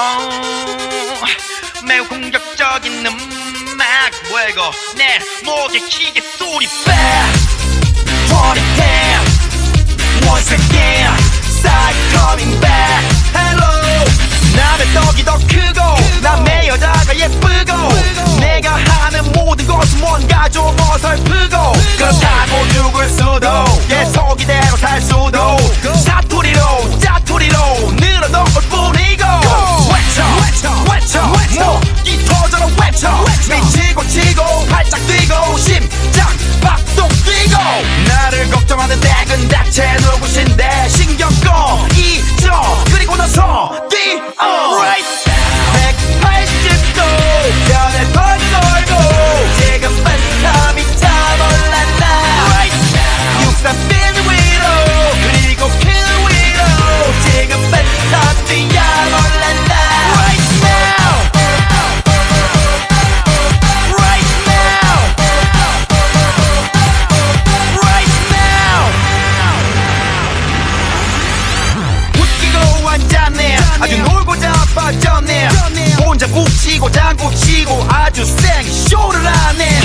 어, 매우 공격적인 음악. 이거? 내 목에 기계 소리 back Party down Once again Start coming back Hello. 남의 떡이 더 크고 남의 여자가 예쁘고 내가 하는 모든 것은 뭔가 좀 어설프고 그렇다고 죽을 수 걱정하는 내근 대체 누구신데 신경 꺼. 잊 당장 꾹 치고 장꾹 치고 아주 생 쇼를 하네.